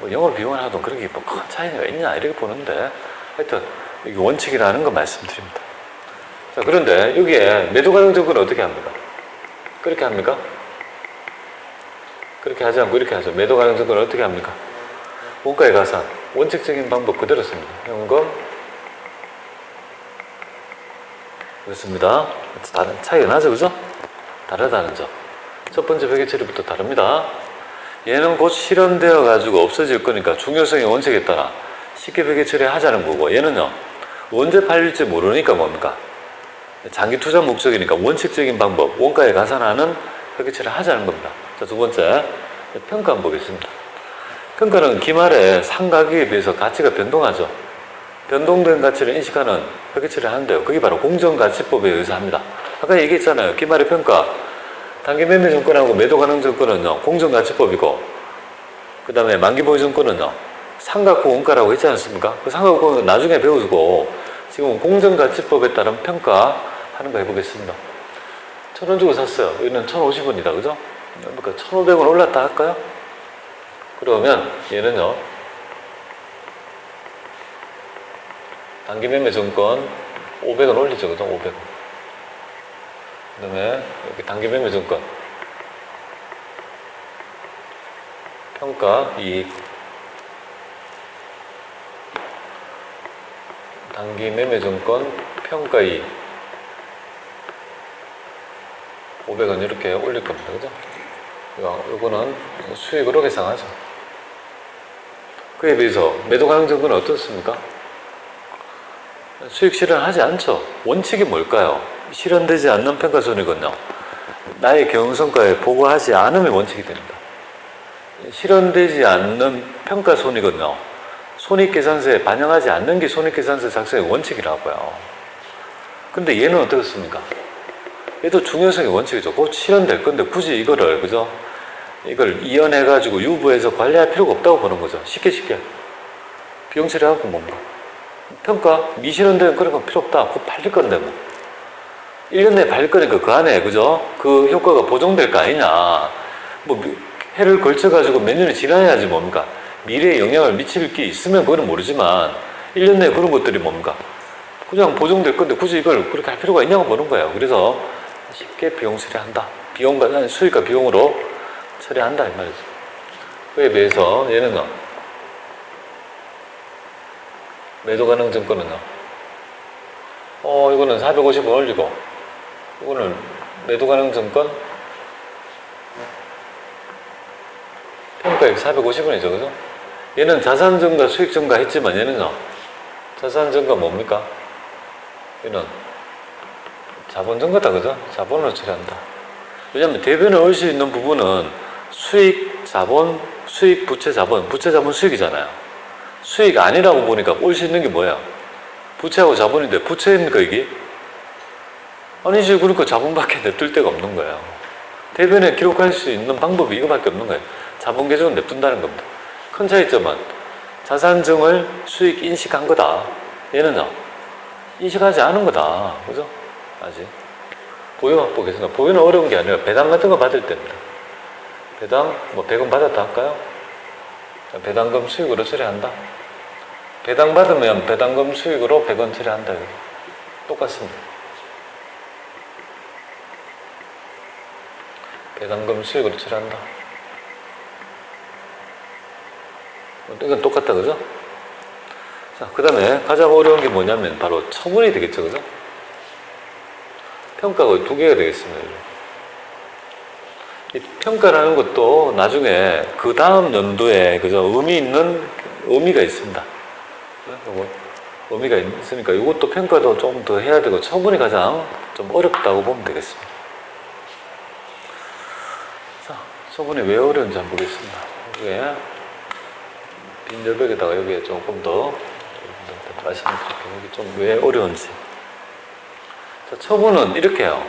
뭐 영어로 비용을 하든 그런 게 뭐 큰 차이가 있냐 이렇게 보는데 하여튼 이게 원칙이라는 거 말씀드립니다. 자 그런데 여기에 매도 가능 조건을 어떻게 합니까? 그렇게 합니까? 그렇게 하지 않고 이렇게 하죠. 매도 가능 조건을 어떻게 합니까? 원가의 가산 원칙적인 방법 그대로 씁니다. 현금 그렇습니다. 다른 차이가 나죠, 그죠? 다르다는 점. 첫 번째 회계 처리부터 다릅니다. 얘는 곧 실현되어 가지고 없어질 거니까 중요성의 원칙에 따라 쉽게 회계 처리하자는 거고 얘는요 언제 팔릴지 모르니까 뭡니까? 장기 투자 목적이니까 원칙적인 방법 원가에 가산하는 회계 처리를 하자는 겁니다. 자, 두 번째 평가 한번 보겠습니다. 평가는 기말에 상가격에 비해서 가치가 변동하죠. 변동된 가치를 인식하는 회계 처리를 하는데요. 그게 바로 공정가치법에 의해서 합니다. 아까 얘기했잖아요. 기말의 평가 단기 매매 증권하고 매도 가능 증권은요 공정가치법이고 그 다음에 만기 보유 증권은요 상각후 원가라고 했지 않습니까? 그 상각후는 나중에 배우고 지금 공정가치법에 따른 평가하는 거 해보겠습니다. 천 원 주고 샀어요. 여기는 천 오십 원이다, 그죠? 그러니까 천 오백 원 올랐다 할까요? 그러면 얘는요 단기 매매 증권 500원 올리죠, 그죠? 500원. 그 다음에 여기 단기 매매 증권 평가 이익 단기 매매 증권 평가 이익 500원 이렇게 올릴 겁니다 그죠? 이거, 이거는 수익으로 계산하죠 그에 비해서 매도 가능 증권은 어떻습니까? 수익 실현하지 않죠. 원칙이 뭘까요? 실현되지 않는 평가 손익은요. 나의 경영성과에 보고하지 않으면 원칙이 됩니다. 실현되지 않는 평가 손익은요. 손익계산서에 반영하지 않는 게 손익계산서 작성의 원칙이라고요. 근데 얘는 어떻습니까? 얘도 중요성의 원칙이죠. 곧 실현될 건데 굳이 이거를 그죠? 이걸 이연해가지고 유부해서 관리할 필요가 없다고 보는 거죠. 쉽게 쉽게. 비용 처리하고 뭔가. 평가 미실현되는 그런 건 필요 없다. 그거 팔릴 건데 뭐. 1년 내에 팔릴 거니까 그 안에 그죠? 그 효과가 보정될 거 아니냐. 뭐 미- 해를 걸쳐가지고 몇 년이 지나야지 뭡니까? 미래에 영향을 미칠 게 있으면 그거는 모르지만 1년 내에 그런 것들이 뭡니까? 그냥 보정될 건데 굳이 이걸 그렇게 할 필요가 있냐고 보는 거예요. 그래서 쉽게 비용 처리한다. 비용과 수익과 비용으로 처리한다 이 말이죠. 그에 비해서 얘는요. 매도 가능 증권은요. 어, 이거는 450원 올리고, 이거는 매도 가능 증권 평가액 450원이죠, 그죠? 얘는 자산 증가, 수익 증가 했지만 얘는요. 자산 증가 뭡니까? 얘는 자본 증가다, 그죠? 자본으로 처리한다. 왜냐하면 대변에 올 수 있는 부분은 수익, 자본, 수익, 부채, 자본, 부채, 자본, 수익이잖아요. 수익 아니라고 보니까 올 수 있는 게 뭐야? 부채하고 자본인데 부채입니까 이게? 아니지 그러니까 자본밖에 냅둘 데가 없는 거예요. 대변에 기록할 수 있는 방법이 이거밖에 없는 거예요. 자본 계정은 냅둔다는 겁니다. 큰 차이점은 자산증을 수익 인식한 거다. 얘는요 인식하지 않은 거다. 그죠? 아직 보유 확보겠습니다. 보유는 어려운 게 아니라 배당 같은 거 받을 때입니다. 배당 뭐 100원 받았다 할까요? 배당금 수익으로 처리한다. 배당 받으면 배당금 수익으로 100원 처리한다. 똑같습니다. 배당금 수익으로 처리한다. 이건 똑같다, 그죠? 자, 그 다음에 가장 어려운 게 뭐냐면 바로 처분이 되겠죠, 그죠? 평가가 두 개가 되겠습니다. 이 평가라는 것도 나중에 그 다음 연도에 그죠 의미 있는 의미가 있습니다. 요거 의미가 있으니까 이것도 평가도 좀 더 해야 되고 처분이 가장 좀 어렵다고 보면 되겠습니다. 자, 처분이 왜 어려운지 한번 보겠습니다. 여기에 빈절벽에다가 여기에 조금 더 말씀드릴게요. 여기 좀 왜 어려운지. 자, 처분은 이렇게 해요.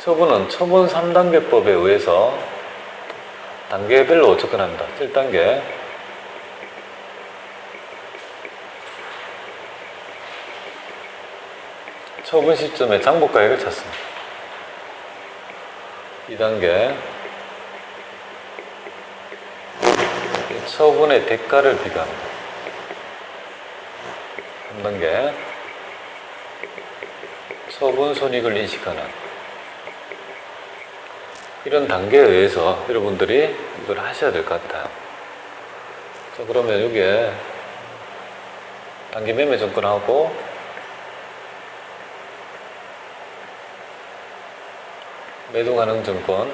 처분은 처분 3단계법에 의해서 단계별로 접근합니다. 1단계. 처분 시점에 장부가액을 찾습니다. 2단계 처분의 대가를 비교합니다. 3단계 처분 손익을 인식하는 이런 단계에 의해서 여러분들이 이걸 하셔야 될 것 같아요. 자, 그러면 여기에 단기 매매 정권하고 매도 가능 증권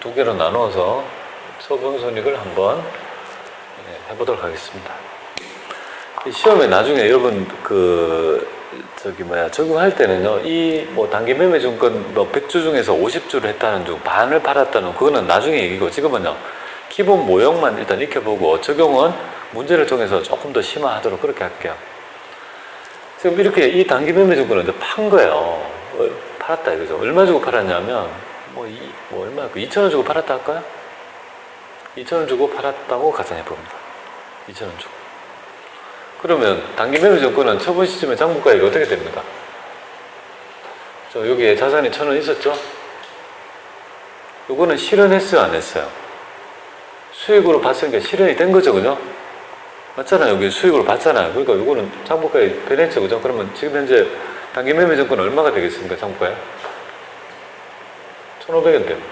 두 개로 나누어서 처분 손익을 한번 예, 해보도록 하겠습니다. 이 시험에 나중에 여러분 그 저기 뭐야 적용할 때는요 이 뭐 단기 매매 증권 뭐 100주 중에서 50주를 했다는 중 반을 팔았다는 그거는 나중에 얘기고 지금은요 기본 모형만 일단 익혀보고 적용은 문제를 통해서 조금 더 심화하도록 그렇게 할게요. 지금 이렇게 이 단기 매매 이제 판 거예요. 어, 팔았다 이거죠. 얼마 주고 팔았냐면 뭐, 이, 뭐 얼마 그 2천 원 주고 팔았다 할까요? 2천 원 주고 팔았다고 가정해 봅니다. 2천 원 주고. 그러면 단기 매매 증권은 처분 시점에 장부가액이 어떻게 됩니까? 저 여기에 자산이 천 원 있었죠? 요거는 실현했어요, 안 했어요? 수익으로 봤으니까 실현이 된 거죠, 그죠? 맞잖아요. 여기 수익으로 봤잖아요. 그러니까 요거는 장부가에 변했죠, 그죠? 그러면 지금 현재 단기 매매 증권 얼마가 되겠습니까, 장부가에? 1,500원 됩니다.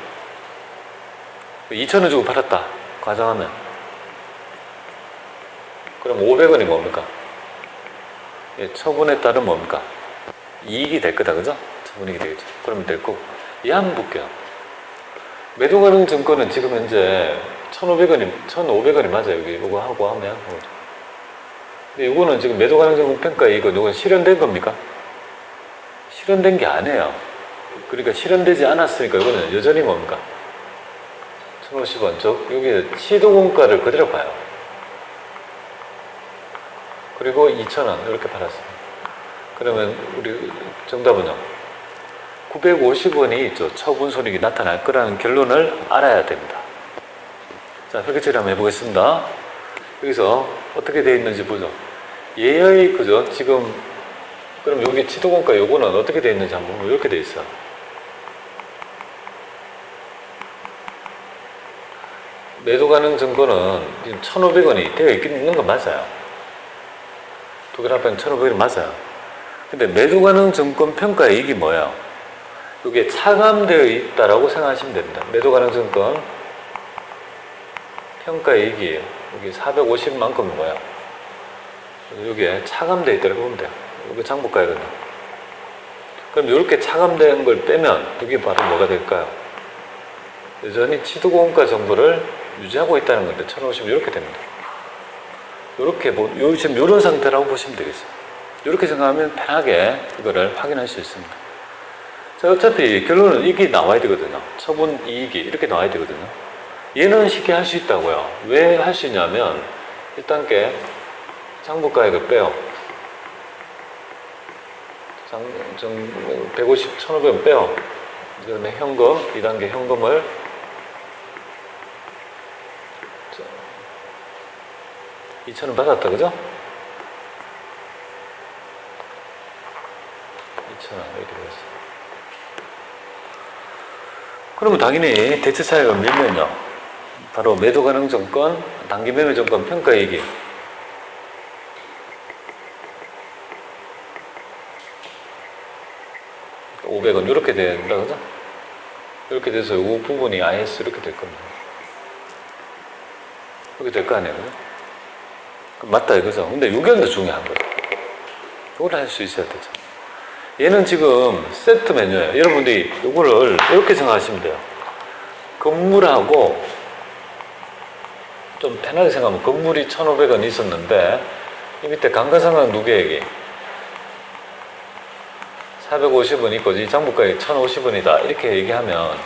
2,000원 주고 팔았다. 가정하면. 그럼 500원이 뭡니까? 예, 처분에 따른 뭡니까? 이익이 될 거다, 그죠? 처분이익이 되겠죠. 그러면 될 거고. 이 한번 볼게요. 매도 가능 증권은 지금 현재 1,500원이, 1,500원이 맞아요. 여기 이거 하고 하면. 근데 이거는 지금 매도 가능 증권 평가 이거 이건 실현된 겁니까? 실현된 게 아니에요. 그러니까 실현되지 않았으니까 이거는 여전히 뭡니까? 1,050원. 저, 여기 시도공가를 그대로 봐요. 그리고 2,000원. 이렇게 팔았습니다. 그러면 우리 정답은요? 950원이 저 처분 손익이 나타날 거라는 결론을 알아야 됩니다. 자, 그렇게 처리 한번 해보겠습니다. 여기서 어떻게 되어 있는지 보죠. 예의, 그죠? 지금, 그럼 여기 지도공가 요거는 어떻게 되어 있는지 한번 보면 이렇게 되어 있어요. 매도 가능 증거는 지금 1,500원이 되어 있는 건 맞아요. 두 개를 합하면 1,500원이 맞아요. 근데 매도 가능 증권 평가 이익이 뭐예요? 이게 차감되어 있다라고 생각하시면 됩니다. 매도 가능 증권 평가 이익이에요. 여기 450만큼이 뭐야? 여기에 차감되어 있다고 보면 돼요. 이거 장부가액은요. 그럼 이렇게 차감된 걸 빼면 이게 바로 뭐가 될까요? 여전히 치도공가 정보를 유지하고 있다는 건데 1050 이렇게 됩니다. 이렇게 보, 요, 지금 이런 상태라고 보시면 되겠어요. 이렇게 생각하면 편하게 이거를 확인할 수 있습니다. 자, 어차피 결론은 이게 나와야 되거든요. 처분 이익이 이렇게 나와야 되거든요. 얘는 쉽게 할 수 있다고요. 왜 할 수 있냐면 1단계 장부가액을 빼요. 장, 정, 150, 1,500원 빼요. 그 다음에 현금, 2단계 현금을 2,000원 받았다, 그죠? 2,000원, 이렇게 되었어. 그러면 당연히 대체 차이가 밀면요. 바로 매도 가능 정권, 단기 매매 정권 평가액이 오 500원 이렇게 된다 그죠? 이렇게 돼서 이 부분이 IS 이렇게 될 겁니다. 이렇게 될 거 아니에요, 그죠? 맞다 이거죠. 근데 요견도 중요한 거죠. 이걸 할 수 있어야 되죠. 얘는 지금 세트 메뉴예요. 여러분들이 이거를 이렇게 생각하시면 돼요. 건물하고 좀 편하게 생각하면 건물이 1,500원 있었는데 이 밑에 감가상각 누계액이 450원 있고 이 장부가액이 1,050원이다 이렇게 얘기하면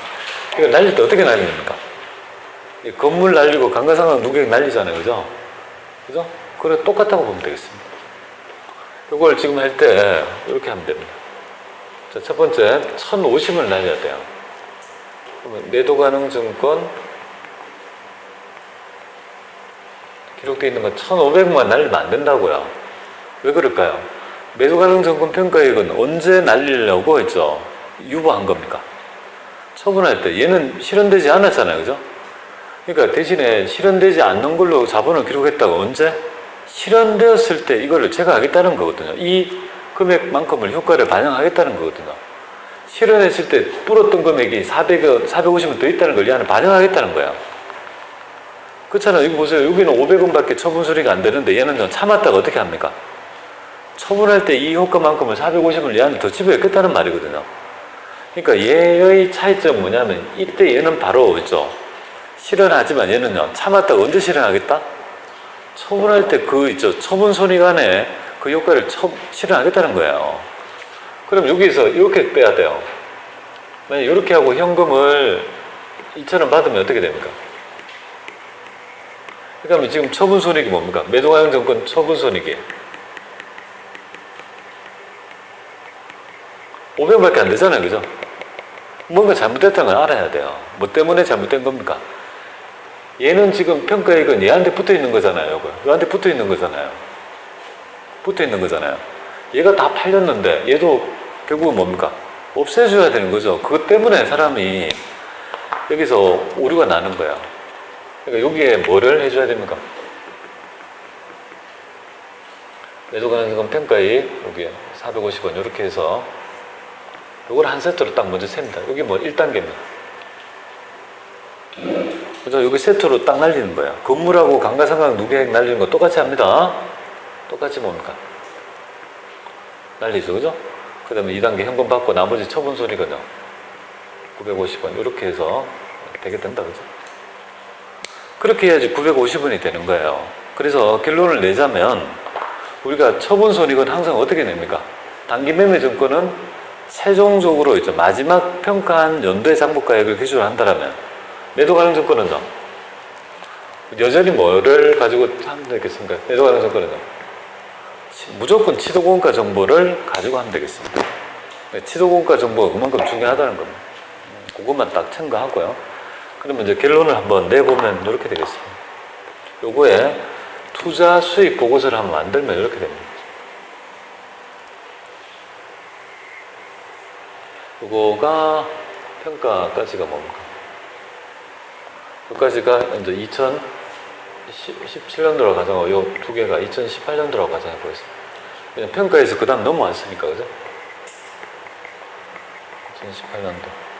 이거 날릴 때 어떻게 날립니까? 이 건물 날리고 감가상각 누계액 날리잖아요, 그죠? 그죠? 그래 똑같다고 보면 되겠습니다. 이걸 지금 할 때 이렇게 하면 됩니다. 자, 첫 번째 1,050을 날려야 돼요. 그러면 매도 가능 증권 기록되어 있는 건 1,500만 날리면 안 된다고요. 왜 그럴까요? 매도 가능 증권 평가액은 언제 날리려고 했죠? 유보한 겁니까? 처분할 때 얘는 실현되지 않았잖아요. 그죠? 그러니까 대신에 실현되지 않는 걸로 자본을 기록했다가 언제? 실현되었을 때 이거를 제가 하겠다는 거거든요. 이 금액만큼을 효과를 반영하겠다는 거거든요. 실현했을 때 불었던 금액이 400원, 450원 더 있다는 걸 얘는 반영하겠다는 거예요. 그렇잖아요. 여기 보세요. 여기는 500원밖에 처분 수리가 안 되는데 얘는 좀 참았다가 어떻게 합니까? 처분할 때 이 효과만큼을 450원을 얘한테 더 지불했겠다는 말이거든요. 그러니까 얘의 차이점은 뭐냐면 이때 얘는 바로 있죠. 실현하지만 얘는요. 참았다가 언제 실현하겠다? 처분할 때 그 있죠. 처분 손익안에 그 효과를 처, 실현하겠다는 거예요. 그럼 여기서 이렇게 빼야 돼요. 만약 이렇게 하고 현금을 2천원 받으면 어떻게 됩니까? 그러니까 지금 처분 손익이 뭡니까? 매도가용 정권 처분 손익이 500원밖에 안 되잖아요. 그죠? 뭔가 잘못됐다는 걸 알아야 돼요. 뭐 때문에 잘못된 겁니까? 얘는 지금 평가액은 얘한테 붙어 있는 거잖아요. 이거. 얘한테 붙어 있는 거잖아요. 붙어 있는 거잖아요. 얘가 다 팔렸는데 얘도 결국은 뭡니까? 없애줘야 되는 거죠. 그것 때문에 사람이 여기서 오류가 나는 거야. 그러니까 여기에 뭐를 해줘야 됩니까? 매도 가능성 평가액 여기에 450원 이렇게 해서 이걸 한 세트로 딱 먼저 셉니다. 여기 뭐 1단계입니다. 그죠? 여기 세트로 딱 날리는 거예요. 건물하고 감가상각 누계액 날리는 거 똑같이 합니다. 똑같이 뭡니까? 날리죠. 그죠? 그 다음에 2단계 현금 받고 나머지 처분 소리거든요. 950원. 이렇게 해서 되게 된다. 그죠? 그렇게 해야지 950원이 되는 거예요. 그래서 결론을 내자면 우리가 처분 손익은 항상 어떻게 냅니까? 단기 매매 증권은 최종적으로 있죠. 마지막 평가한 연도의 장부가액을 기준으로 한다면 매도 가능 증권은요. 여전히 뭐를 가지고 하면 되겠습니까? 매도 가능 증권은요. 치- 무조건 치도공가 정보를 가지고 하면 되겠습니다. 치도공가 정보가 그만큼 중요하다는 겁니다. 음, 그것만 딱 참고하고요. 그러면 이제 결론을 한번 내보면 이렇게 되겠습니다. 요거에 투자 수익 보고서를 한번 만들면 이렇게 됩니다. 요거가 평가까지가 뭡니까? 여기까지가 이제 2017년도로 가정하고 요 두 개가 2018년도로 가정해 보겠습니다. 그냥 평가에서 그 다음 넘어왔으니까, 그죠? 2018년도.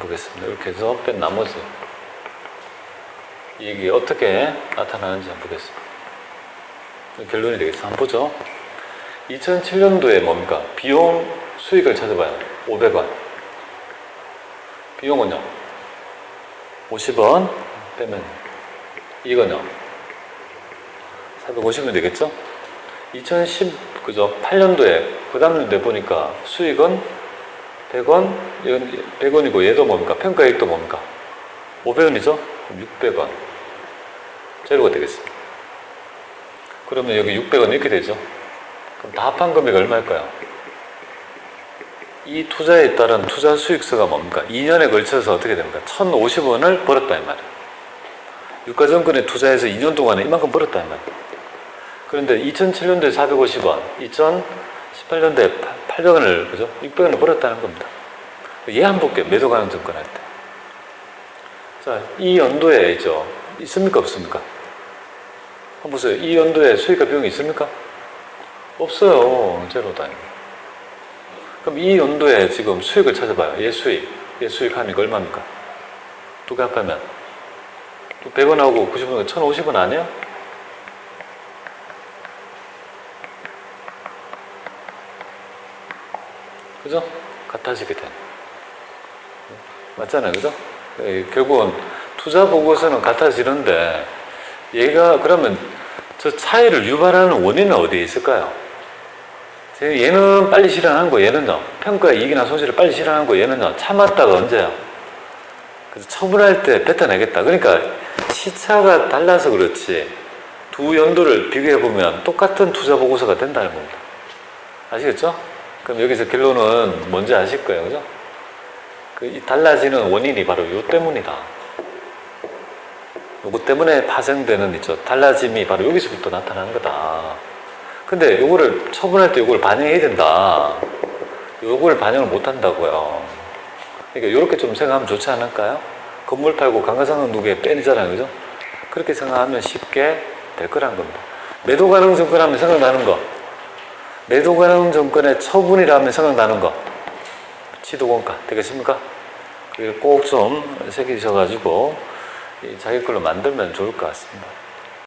보겠습니다. 이렇게 해서 뺀 나머지 이게 어떻게 나타나는지 한번 보겠습니다. 결론이 되겠습니다. 한번 보죠. 2007년도에 뭡니까? 비용 수익을 찾아봐요. 500원. 비용은요? 50원 빼면 이건요? 450원 되겠죠? 2010 그죠? 8년도에 그 다음 년도에 보니까 수익은 100원, 이건 100원이고 얘도 뭡니까? 평가액도 뭡니까? 500원이죠? 그럼 600원. 재료가 되겠습니다. 그러면 여기 600원 이렇게 되죠? 그럼 다 합한 금액이 얼마일까요? 이 투자에 따른 투자 수익서가 뭡니까? 2년에 걸쳐서 어떻게 됩니까? 1050원을 벌었다 이 말이에요. 유가증권에 투자해서 2년 동안에 이만큼 벌었다 이 말이에요. 그런데 2007년도에 450원, 2018년도에 800원을 그죠? 600원을 벌었다는 겁니다. 얘 한번 볼게요. 매도 가능 증권 할 때. 자, 이 연도에 있죠. 있습니까? 없습니까? 한번 보세요. 이 연도에 수익과 비용이 있습니까? 없어요. 제로다. 그럼 이 연도에 지금 수익을 찾아봐요. 얘 수익. 얘 수익 하니까 얼마입니까? 두 개 합하면. 또 100원하고 90원, 1050원 아니에 그죠? 같아지게 돼. 맞잖아요. 그죠? 예, 결국은 투자 보고서는 같아지는데 얘가 그러면 저 차이를 유발하는 원인은 어디에 있을까요? 얘는 빨리 실현한 거, 얘는요. 평가 이익이나 손실을 빨리 실현한 거, 얘는요. 참았다가 언제요? 그래서 처분할 때 뱉어내겠다. 그러니까 시차가 달라서 그렇지. 두두 연도를 비교해 보면 똑같은 투자 보고서가 된다는 겁니다. 아시겠죠? 그럼 여기서 결론은 뭔지 아실 거예요, 그죠? 그이 달라지는 원인이 바로 요 때문이다. 요거 때문에 파생되는 있죠. 달라짐이 바로 여기서부터 나타나는 거다. 근데 요거를 처분할 때 요걸 반영해야 된다. 요걸 반영을 못 한다고요. 그러니까 이렇게 좀 생각하면 좋지 않을까요? 건물 팔고 강가상은 누구에 빼내잖아요, 그죠? 그렇게 생각하면 쉽게 될 거란 겁니다. 매도 가능 정권 하면 생각나는 거. 가능 정권의 처분이라면 생각나는 거. 지도공가 되겠습니까? 그걸 꼭 좀 새기셔가지고 이 자기 걸로 만들면 좋을 것 같습니다.